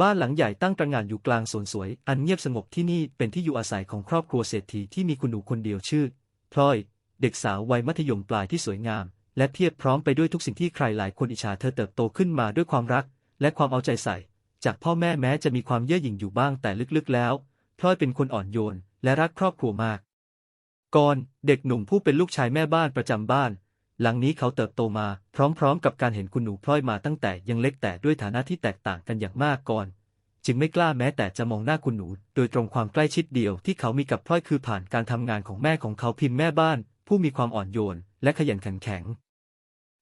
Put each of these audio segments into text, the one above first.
บ้านหลังใหญ่ตั้งตระหง่านอยู่กลางสวนสวย อันเงียบสงบที่นี่เป็นที่อยู่อาศัยของครอบครัวเศรษฐีที่มีคุณหนูคนเดียวชื่อพลอย เด็กสาววัยมัธยมปลายที่สวยงาม และเพียบพร้อมไปด้วยทุกสิ่งที่ใครหลายคนอิจฉาเธอเติบโตขึ้นมาด้วยความรัก และความเอาใจใส่ จากพ่อแม่แม้จะมีความเย่อหยิ่งอยู่บ้างแต่ลึกๆแล้วพลอยเป็นคนอ่อนโยน และรักครอบครัวมาก ก่อนเด็กหนุ่มผู้เป็นลูกชายแม่บ้านประจำบ้าน หลังนี้เขาเติบโตมา พร้อมๆ กับการเห็นคุณหนูพลอยมาตั้งแต่ยังเล็กแต่ด้วยฐานะที่แตกต่างกันอย่างมากก่อน จึงไม่กล้าแม้แต่จะมองหน้าคุณหนู โดยตรงความใกล้ชิดเดียวที่เขามีกับพลอยคือผ่านการทำงานของแม่ของเขาพิมพ์แม่บ้าน ผู้มีความอ่อนโยน และขยันขันแข็ง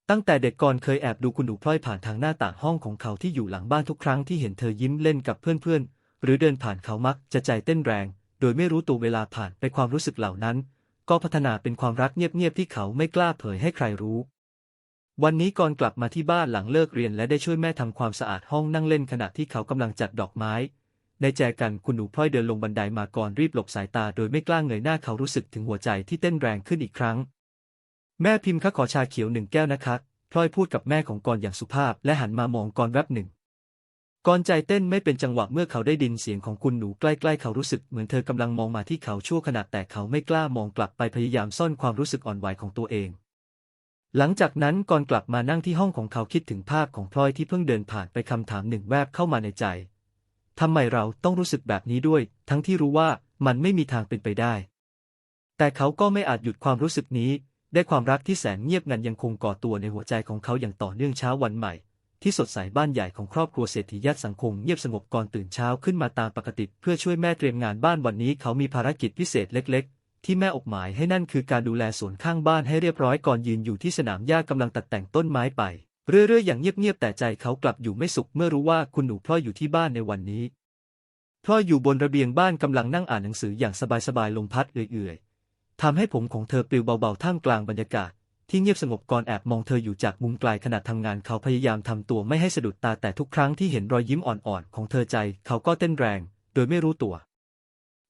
ตั้งแต่เด็กก่อนเคยแอบดูคุณหนูพลอยผ่านทางหน้าต่างห้องของเขาที่อยู่หลังบ้านทุกครั้งที่เห็นเธอยิ้มเล่นกับเพื่อนๆหรือเดินผ่านเขามักจะใจเต้นแรง โดยไม่รู้ตัวเวลาผ่านไปความรู้สึกเหล่านั้น ก็พัฒนาเป็นความรักเงียบๆที่เขาไม่กล้าเผยให้ใครรู้ วันนี้ก่อนกลับมาที่บ้านหลังเลิกเรียนและได้ช่วยแม่ทำความสะอาดห้องนั่งเล่นขณะที่เขากำลังจัดดอกไม้ ในแจกันคุณหนูพลอยเดินลงบันไดมาก่อนรีบหลบสายตาโดยไม่กล้าเงยหน้าเขารู้สึกถึงหัวใจที่เต้นแรงขึ้นอีกครั้ง แม่พิมพ์คะขอชาเขียวหนึ่งแก้วนะคะพลอยพูดกับแม่ของกรอย่างสุภาพและหันมามองกรแวบหนึ่ง กรใจเต้นไม่เป็นจังหวะเมื่อเขาได้ดินเสียงของคุณหนูใกล้ๆ เขารู้สึกเหมือนเธอกำลังมองมาที่เขาชั่วขณะแต่เขาไม่กล้ามองกลับไปพยายามซ่อนความรู้สึกอ่อนไหวของตัวเอง หลังจากนั้นกรกลับมานั่งที่ห้องของเขาคิดถึงภาพของพลอยที่เพิ่งเดินผ่านไปคำถามหนึ่งแวบเข้ามาในใจทำไมเราต้องรู้สึกแบบนี้ด้วย ทั้งที่รู้ว่ามันไม่มีทางเป็นไปได้ แต่เขาก็ไม่อาจหยุดความรู้สึกนี้ ได้ความรักที่แสนเงียบงันยังคงก่อตัวในหัวใจของเขาอย่างต่อเนื่องเช้าวันใหม่ ที่สดใสบ้านใหญ่ของครอบครัวเศรษฐียัดสังคมเงียบสงบก่อนตื่นเช้าขึ้นมาตามปกติ เพื่อช่วยแม่เตรียมงานบ้านวันนี้เขามีภารกิจพิเศษเล็ก ๆ ที่แม่อบหมายให้นั่นคือการดูแลสวนข้างบ้านให้เรียบร้อยก่อนยืนอยู่ที่สนามหญ้ากำลังตัดแต่งต้นไม้ไป เรื่อยๆอย่างเงียบๆแต่ใจเขากลับอยู่ไม่สุขเมื่อรู้ว่าคุณหนูพลอยอยู่ที่บ้านในวันนี้พลอยอยู่บนระเบียงบ้านกำลังนั่งอ่านหนังสืออย่างสบายๆลมพัดเอื่อยๆทำให้ผมของเธอปลิวเบาๆท่ามกลางบรรยากาศ ที่เงียบสงบก่อนแอบมองเธออยู่จากมุมไกลขณะทำงานเขาพยายามทำตัวไม่ให้สะดุดตาแต่ทุกครั้งที่เห็นรอยยิ้มอ่อนๆ ของเธอใจ เขาก็เต้นแรง โดยไม่รู้ตัว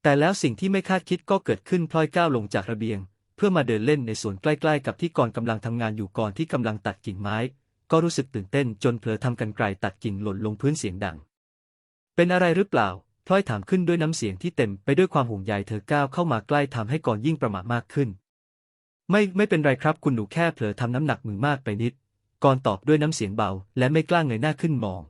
แต่แล้วสิ่งที่ไม่คาดคิดก็เกิดขึ้นพลอยก้าวลงจากระเบียง เพื่อมาเดินเล่นในสวนใกล้ๆ กับที่กรกำลังทำงานอยู่ก่อนที่กำลังตัดกิ่งไม้ ก็รู้สึกตื่นเต้นจนเผลอทำกันไกลตัดกิ่งหล่นลงพื้นเสียงดัง เป็นอะไรหรือเปล่าพลอยถามขึ้นด้วยน้ำเสียงที่เต็มไปด้วยความห่วงใยเธอก้าวเข้ามาใกล้ทำให้ก่อนยิ่งประหม่ามากขึ้น ไม่ไม่เป็นไรครับคุณหนูแค่เผลอทำน้ำหนักมือมากไปนิด ก่อนตอบด้วยน้ำเสียงเบา และไม่กล้าเงยหน้าขึ้นมอง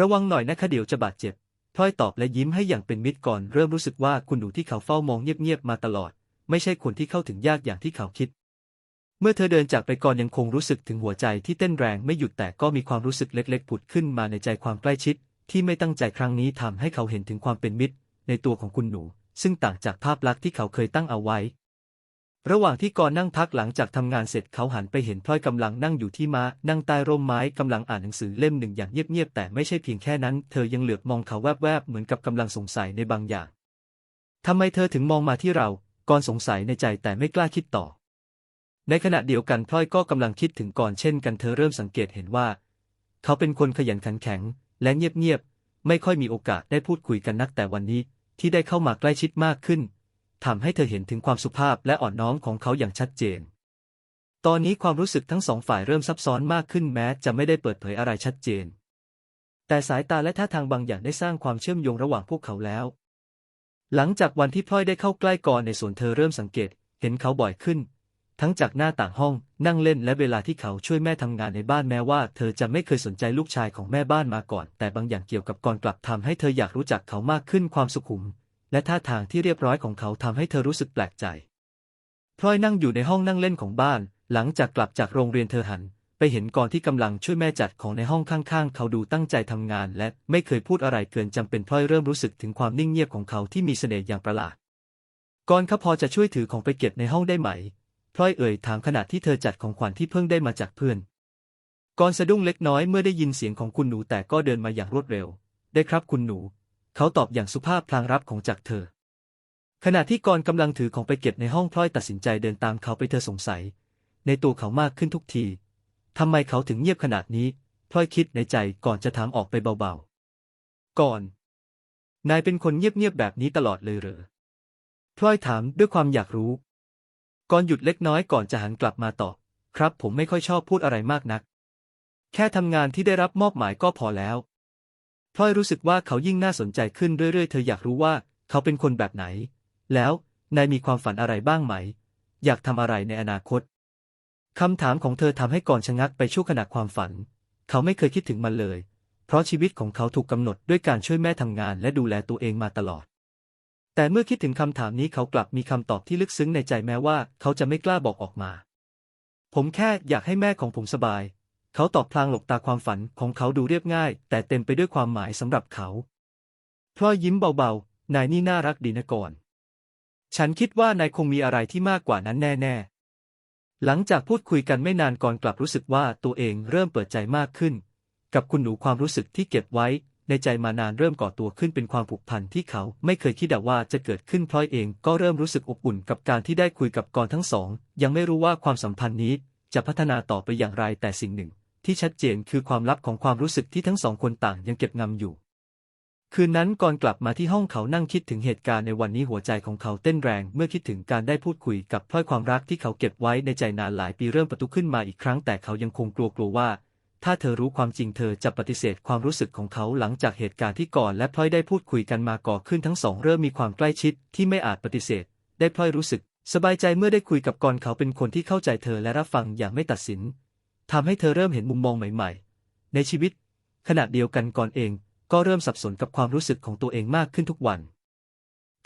ระวังหน่อยนะคะเดี๋ยวจะบาดเจ็บพลอยตอบและยิ้มให้อย่างเป็นมิตรก่อนเริ่มรู้สึกว่าคุณหนูที่เขาเฝ้ามองเงียบๆมาตลอด ไม่ใช่คนที่เข้าถึงยากอย่างที่เขาคิด เมื่อเธอเดินจากไปก่อนยังคงรู้สึกถึงหัวใจที่เต้นแรงไม่หยุดแต่ก็มีความรู้สึกเล็กๆผุดขึ้นมาในใจความใกล้ชิด ที่ไม่ตั้งใจครั้งนี้ทำให้เขาเห็นถึงความเป็นมิตร ในตัวของคุณหนู ซึ่งต่างจากภาพลักษณ์ที่เขาเคยตั้งเอาไว้ ระหว่างที่กอนั่งพักหลังจากทำงานเสร็จเขาหันไปเห็นพลอยกำลังนั่งอยู่ที่ม้านั่งใต้ร่มไม้กำลังอ่านหนังสือเล่มหนึ่งอย่างเงียบๆแต่ไม่ใช่เพียงแค่นั้น เธอยังเหลือบมองเขาแวบๆเหมือนกับกำลังสงสัยในบางอย่างทำไมเธอถึงมองมาที่เรากอนสงสัยในใจแต่ไม่กล้าคิดต่อ ในขณะเดียวกันพลอยก็กำลังคิดถึงกอนเช่นกันเธอเริ่มสังเกตเห็นว่า เขาเป็นคนขยันขันแข็ง และเงียบๆไม่ค่อยมีโอกาสได้พูดคุยกันนักแต่วันนี้ ที่ได้เข้ามาใกล้ชิดมากขึ้น ทำให้เธอเห็นถึงความสุภาพและอ่อนน้อมของเขาอย่างชัดเจน ตอนนี้ความรู้สึกทั้งสองฝ่ายเริ่มซับซ้อนมากขึ้นแม้จะไม่ได้เปิดเผยอะไรชัดเจน แต่สายตาและท่าทางบางอย่างได้สร้างความเชื่อมโยงระหว่างพวกเขาแล้ว หลังจากวันที่พลอยได้เข้าใกล้ก่อนในสวนเธอเริ่มสังเกต เห็นเขาบ่อยขึ้น ทั้งจากหน้าต่างห้องนั่งเล่นและเวลาที่เขาช่วยแม่ทำงานในบ้านแม้ว่า เธอจะไม่เคยสนใจลูกชายของแม่บ้านมาก่อน แต่บางอย่างเกี่ยวกับก่อนกลับทำให้เธออยากรู้จักเขามากขึ้นความสุขุม และท่าทางที่เรียบร้อยของเขาทำให้เธอรู้สึกแปลกใจพลอยนั่งอยู่ในห้องนั่งเล่นของบ้าน หลังจากกลับจากโรงเรียนเธอหัน ไปเห็นกอนที่กำลังช่วยแม่จัดของในห้องข้างๆ เขาดูตั้งใจทำงาน และไม่เคยพูดอะไรเกินจำเป็นพลอยเริ่มรู้สึกถึงความนิ่งเงียบของเขาที่มีเสน่ห์อย่างประหลาดกอนเขาพอจะช่วยถือของไปเก็บในห้องได้ไหมพลอยเอ่ยถามขณะที่เธอจัดของขวัญที่เพิ่งได้มาจากเพื่อนกอนสะดุ้งเล็กน้อยเมื่อได้ยินเสียงของคุณหนูแต่ก็เดินมาอย่างรวดเร็ว ได้ครับคุณหนู เขาตอบอย่างสุภาพพลางรับของจากเธอ ขณะที่กรกำลังถือของไปเก็บในห้องพลอยตัดสินใจเดินตามเขาไปเธอสงสัย ในตัวเขามากขึ้นทุกทีทำไมเขาถึงเงียบขนาดนี้พลอยคิดในใจก่อนจะถามออกไปเบาๆ ก่อน นายเป็นคนเงียบๆแบบนี้ตลอดเลยเหรอพลอยถามด้วยความอยากรู้ ก่อนหยุดเล็กน้อยก่อนจะหันกลับมาตอบครับผมไม่ค่อยชอบพูดอะไรมากนัก แค่ทำงานที่ได้รับมอบหมายก็พอแล้ว พลอยรู้สึกว่าเขายิ่งน่าสนใจขึ้นเรื่อยๆ เธออยากรู้ว่าเขาเป็นคนแบบไหน แล้วนายมีความฝันอะไรบ้างไหม อยากทำอะไรในอนาคตคำถามของเธอทำให้ก่อนชะงักไปชั่วขณะความฝัน เขาไม่เคยคิดถึงมันเลย เพราะชีวิตของเขาถูกกำหนดด้วยการช่วยแม่ทำงานและดูแลตัวเองมาตลอด แต่เมื่อคิดถึงคำถามนี้เขากลับมีคำตอบที่ลึกซึ้งในใจแม้ว่าเขาจะไม่กล้าบอกออกมา ผมแค่อยากให้แม่ของผมสบาย เขาตอบพลางหลบตาความฝันของเขาดูเรียบง่าย แต่เต็มไปด้วยความหมายสำหรับเขาพลอยยิ้มเบาๆ นายนี่น่ารักดีนะก่อน ฉันคิดว่านายคงมีอะไรที่มากกว่านั้นแน่ๆ หลังจากพูดคุยกันไม่นานก่อนกลับรู้สึกว่าตัวเองเริ่มเปิดใจมากขึ้น กับคุณหนูความรู้สึกที่เก็บไว้ ในใจมานานเริ่มก่อตัวขึ้นเป็นความผูกพันที่เขาไม่เคยคิดว่าจะเกิดขึ้นพลอยเองก็เริ่มรู้สึกอบอุ่นกับการที่ได้คุยกับกรทั้งสอง ยังไม่รู้ว่าความสัมพันธ์นี้จะพัฒนาต่อไปอย่างไรแต่สิ่งหนึ่ง ที่ชัดเจนคือความลับของความรู้สึกที่ทั้งสองคนต่างยังเก็บงำอยู่ คืนนั้นก่อนกลับมาที่ห้องเขานั่งคิดถึงเหตุการณ์ในวันนี้หัวใจของเขาเต้นแรง เมื่อคิดถึงการได้พูดคุยกับพลอยความรักที่เขาเก็บไว้ในใจนานหลายปีเริ่มประทุขึ้นมาอีกครั้งแต่เขายังคงกลัวกลัวว่า ถ้าเธอรู้ความจริงเธอจะปฏิเสธความรู้สึกของเขาหลังจากเหตุการณ์ที่ก่อนและพลอยได้พูดคุยกันมาก่อขึ้นทั้งสองเริ่มมีความใกล้ชิดที่ไม่อาจปฏิเสธ ได้พลอยรู้สึกสบายใจเมื่อได้คุยกับกรเขาเป็นคนที่เข้าใจเธอและรับฟังอย่างไม่ตัดสิน ทำให้เธอเริ่มเห็นมุมมองใหม่ ๆ ในชีวิต ขณะเดียวกันก่อนเองก็เริ่มสับสนกับความรู้สึกของตัวเองมากขึ้นทุกวัน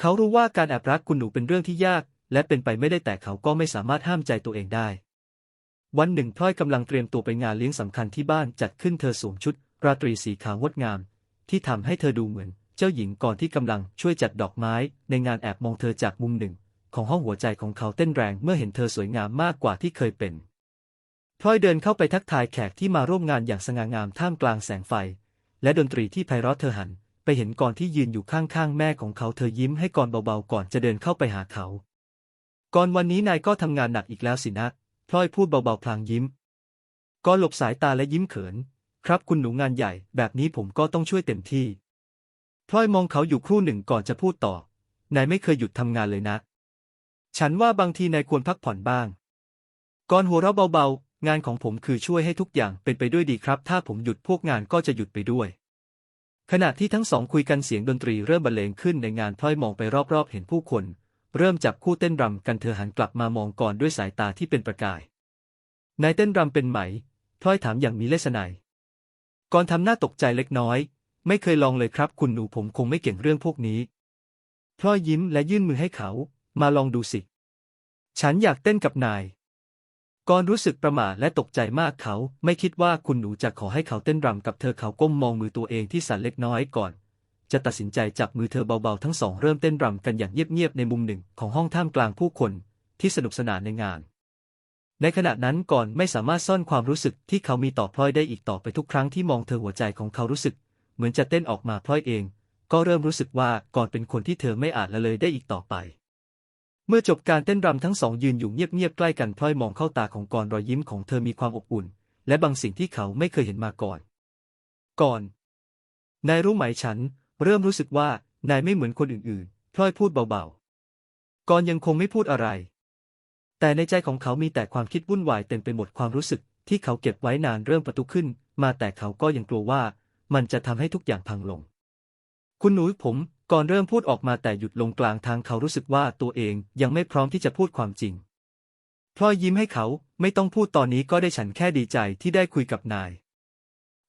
เขารู้ว่าการแอบรักคุณหนูเป็นเรื่องที่ยาก และเป็นไปไม่ได้แต่เขาก็ไม่สามารถห้ามใจตัวเองได้ วันหนึ่งพลอยกำลังเตรียมตัวไปงานเลี้ยงสำคัญที่บ้านจัดขึ้นเธอสวมชุด ราตรีสีขาวงดงาม ที่ทำให้เธอดูเหมือน เจ้าหญิงก่อนที่กำลังช่วยจัดดอกไม้ ในงานแอบมองเธอจากมุมหนึ่ง ของห้องหัวใจของเขาเต้นแรงเมื่อเห็นเธอสวยงามมากกว่าที่เคยเป็น พลอยเดินเข้าไปทักทายแขกที่มาร่วมงานอย่างสง่างามท่ามกลางแสงไฟ และดนตรีที่ไพเราะเธอหัน ไปเห็นกรที่ยืนอยู่ข้างๆ แม่ของเขาเธอยิ้มให้กรเบาๆ ก่อนจะเดินเข้าไปหาเขา ก่อนวันนี้นายก็ทำงานหนักอีกแล้วสินะพลอยพูดเบาๆพลางยิ้มกรหลบสายตาและยิ้มเขิน ครับคุณหนูงานใหญ่ แบบนี้ผมก็ต้องช่วยเต็มที่พลอยมองเขาอยู่ครู่หนึ่งก่อนจะพูดต่อนายไม่เคยหยุดทำงานเลยนะ ฉันว่าบางทีนายควรพักผ่อนบ้างกรหัวเราะเบาๆ งานของผมคือช่วยให้ทุกอย่างเป็นไปด้วยดีครับ ถ้าผมหยุดพวกงานก็จะหยุดไปด้วย ขณะที่ทั้งสองคุยกันเสียงดนตรีเริ่มบรรเลงขึ้นในงานพลอยมองไปรอบๆ เห็นผู้คน เริ่มจับคู่เต้นรำกันเธอหันกลับมามองก่อนด้วยสายตาที่เป็นประกาย นายเต้นรำเป็นไหมพลอยถามอย่างมีเลสไนก่อนทำหน้าตกใจเล็กน้อย ไม่เคยลองเลยครับ คุณหนูผมคงไม่เก่งเรื่องพวกนี้พลอยยิ้มและยื่นมือให้เขา มาลองดูสิ ฉันอยากเต้นกับนาย กรรู้สึกประหม่าและตกใจมากเขา ไม่คิดว่าคุณหนูจะขอให้เขาเต้นรำกับเธอเขาก้มมองมือตัวเองที่สั่นเล็กน้อยก่อน จะตัดสินใจจับมือเธอเบาๆทั้งสองเริ่มเต้นรำกันอย่างเงียบๆในมุมหนึ่งของห้องท่ามกลางผู้คนที่สนุกสนานในงาน ในขณะนั้นก่อนไม่สามารถซ่อนความรู้สึกที่เขามีต่อพลอยได้อีกต่อไปทุกครั้งที่มองเธอหัวใจของเขารู้สึก เหมือนจะเต้นออกมาพลอยเอง ก็เริ่มรู้สึกว่าก่อนเป็นคนที่เธอไม่อาจละเลยได้อีกต่อไป เมื่อจบการเต้นรำทั้งสองยืนอยู่เงียบๆใกล้กันพลอยมองเข้าตาของกรรอยยิ้มของเธอมีความอบอุ่น และบางสิ่งที่เขาไม่เคยเห็นมาก่อน ก่อน นายรู้ไหมฉัน เริ่มรู้สึกว่านายไม่เหมือนคนอื่นๆพลอยพูดเบาๆก่อนยังคงไม่พูดอะไร แต่ในใจของเขามีแต่ความคิดวุ่นวายเต็มไปหมดความรู้สึก ที่เขาเก็บไว้นานเริ่มประตุขึ้น มาแต่เขาก็ยังกลัวว่า มันจะทำให้ทุกอย่างพังลง คุณหนูผม ก่อนเริ่มพูดออกมาแต่หยุดลงกลางทางเขารู้สึกว่าตัวเองยังไม่พร้อมที่จะพูดความจริงพลอยยิ้มให้เขาไม่ต้องพูดตอนนี้ก็ได้ฉันแค่ดีใจที่ได้คุยกับนาย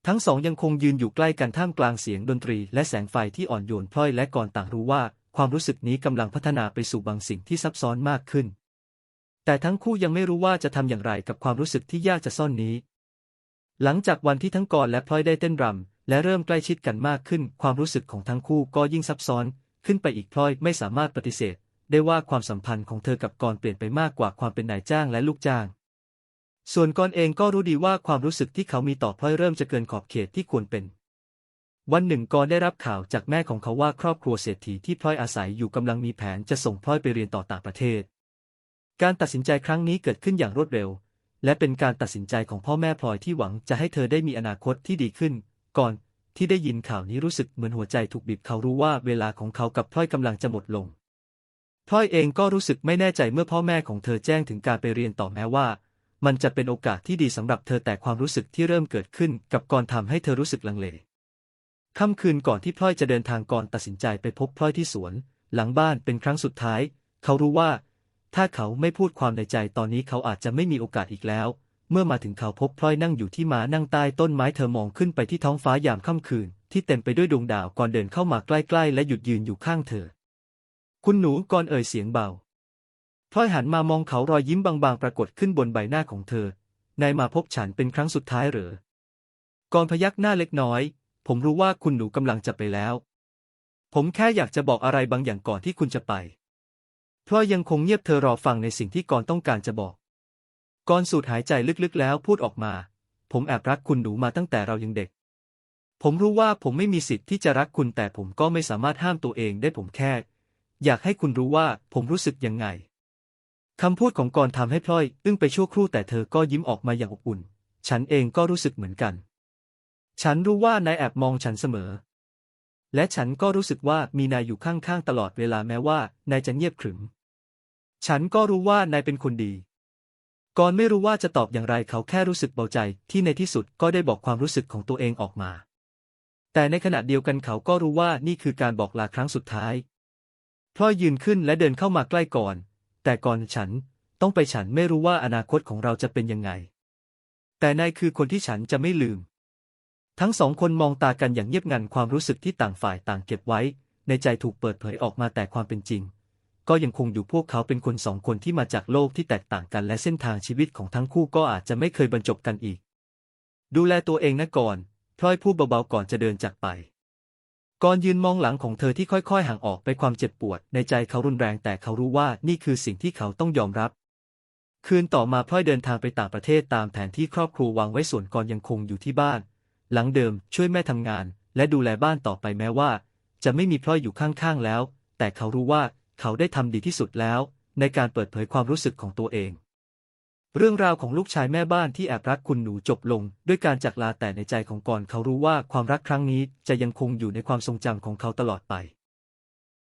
ทั้งสองยังคงยืนอยู่ใกล้กันท่ามกลางเสียงดนตรี และแสงไฟที่อ่อนโยนพลอยและก่อนต่างรู้ว่า ความรู้สึกนี้กำลังพัฒนาไปสู่บางสิ่งที่ซับซ้อนมากขึ้น แต่ทั้งคู่ยังไม่รู้ว่าจะทำอย่างไรกับความรู้สึกที่ยากจะซ่อนนี้ หลังจากวันที่ทั้งก่อนและพลอยได้เต้นรำ และเริ่มใกล้ชิดกันมากขึ้น ความรู้สึกของทั้งคู่ก็ยิ่งซับซ้อน ขึ้นไปอีกพลอยไม่สามารถปฏิเสธ ได้ว่าความสัมพันธ์ของเธอกับกรเปลี่ยนไปมากกว่าความเป็นนายจ้างและลูกจ้าง ส่วนกรเองก็รู้ดีว่าความรู้สึกที่เขามีต่อพลอยเริ่มจะเกินขอบเขตที่ควรเป็น วันหนึ่งกรได้รับข่าวจากแม่ของเขาว่าครอบครัวเศรษฐีที่พลอยอาศัยอยู่กำลังมีแผนจะส่งพลอยไปเรียนต่อต่างประเทศ การตัดสินใจครั้งนี้เกิดขึ้นอย่างรวดเร็วและเป็นการตัดสินใจของพ่อแม่พลอยที่หวังจะให้เธอได้มีอนาคตที่ดีขึ้น ก่อนที่ได้ยินข่าวนี้รู้สึกเหมือนหัวใจถูกบีบเขารู้ว่าเวลาของเขากับพลอยกำลังจะหมดลงพลอยเองก็รู้สึกไม่แน่ใจเมื่อพ่อแม่ของเธอแจ้งถึงการไปเรียนต่อแม้ว่า มันจะเป็นโอกาสที่ดีสำหรับเธอแต่ความรู้สึกที่เริ่มเกิดขึ้นกับกรทำให้เธอรู้สึกลังเลค่ำคืนก่อนที่พลอยจะเดินทางก่อนตัดสินใจไปพบพลอยที่สวน หลังบ้านเป็นครั้งสุดท้าย เขารู้ว่า ถ้าเขาไม่พูดความในใจตอนนี้เขาอาจจะไม่มีโอกาสอีกแล้ว เมื่อมาถึงเขาพบพลอยนั่งอยู่ที่มานั่งใต้ต้นไม้เธอมองขึ้นไปที่ท้องฟ้ายามค่ำคืน ที่เต็มไปด้วยดวงดาวก่อนเดินเข้ามาใกล้ๆ และหยุดยืนอยู่ข้างเธอ คุณหนูก่อนเอ่ยเสียงเบาพลอยหันมามองเขารอยยิ้มบางๆ ปรากฏขึ้นบนใบหน้าของเธอนายมาพบฉันเป็นครั้งสุดท้ายเหรอก่อนพยักหน้าเล็กน้อย ผมรู้ว่าคุณหนูกำลังจะไปแล้ว ผมแค่อยากจะบอกอะไรบางอย่างก่อนที่คุณจะไปพลอยยังคงเงียบเธอรอฟังในสิ่งที่ก่อนต้องการจะบอก ก่อนสูดหายใจลึกๆแล้วพูดออกมา ผมแอบรักคุณหนูมาตั้งแต่เรายังเด็ก ผมรู้ว่าผมไม่มีสิทธิ์ที่จะรักคุณแต่ผมก็ไม่สามารถห้ามตัวเองได้ผมแค่ อยากให้คุณรู้ว่าผมรู้สึกยังไงคำพูดของกรทำให้พลอย อึ้งไปชั่วครู่แต่เธอก็ยิ้มออกมาอย่างอบอุ่น ฉันเองก็รู้สึกเหมือนกัน ฉันรู้ว่านายแอบมองฉันเสมอ และฉันก็รู้สึกว่ามีนายอยู่ข้างๆตลอดเวลาแม้ว่านายจะเงียบขรึม ฉันก็รู้ว่านายเป็นคนดี กรไม่รู้ว่าจะตอบอย่างไรเขาแค่รู้สึกเบาใจที่ในที่สุดก็ได้บอกความรู้สึกของตัวเองออกมา แต่ในขณะเดียวกันเขาก็รู้ว่านี่คือการบอกลาครั้งสุดท้ายพลอยยืนขึ้นและเดินเข้ามาใกล้ก่อน แต่ก่อนฉันต้องไปฉันไม่รู้ว่าอนาคตของเราจะเป็นยังไง แต่นายคือคนที่ฉันจะไม่ลืม ทั้งสองคนมองตากันอย่างเงียบงันความรู้สึกที่ต่างฝ่ายต่างเก็บไว้ ในใจถูกเปิดเผยออกมาแต่ความเป็นจริง ก็ยังคงอยู่พวกเขาเป็นคนสองคนที่มาจากโลกที่แตกต่างกันและเส้นทางชีวิตของทั้งคู่ก็อาจจะไม่เคยบรรจบกันอีก ดูแลตัวเองนะก่อนพลอยพูดเบาๆก่อนจะเดินจากไปก่อนยืนมองหลังของเธอที่ค่อยๆ ห่างออกไปความเจ็บปวด ในใจเขารุนแรงแต่เขารู้ว่านี่คือสิ่งที่เขาต้องยอมรับ คืนต่อมาพลอยเดินทางไปต่างประเทศตามแผนที่ครอบครัววางไว้ส่วนก่อนยังคงอยู่ที่บ้าน หลังเดิมช่วยแม่ทำงาน และดูแลบ้านต่อไปแม้ว่า จะไม่มีพลอยอยู่ข้างๆแล้ว แต่เขารู้ว่า เขาได้ทำดีที่สุดแล้ว ในการเปิดเผยความรู้สึกของตัวเอง เรื่องราวของลูกชายแม่บ้านที่แอบรักคุณหนูจบลง ด้วยการจากลาแต่ในใจของกอนเขารู้ว่าความรักครั้งนี้จะยังคงอยู่ในความทรงจำของเขาตลอดไป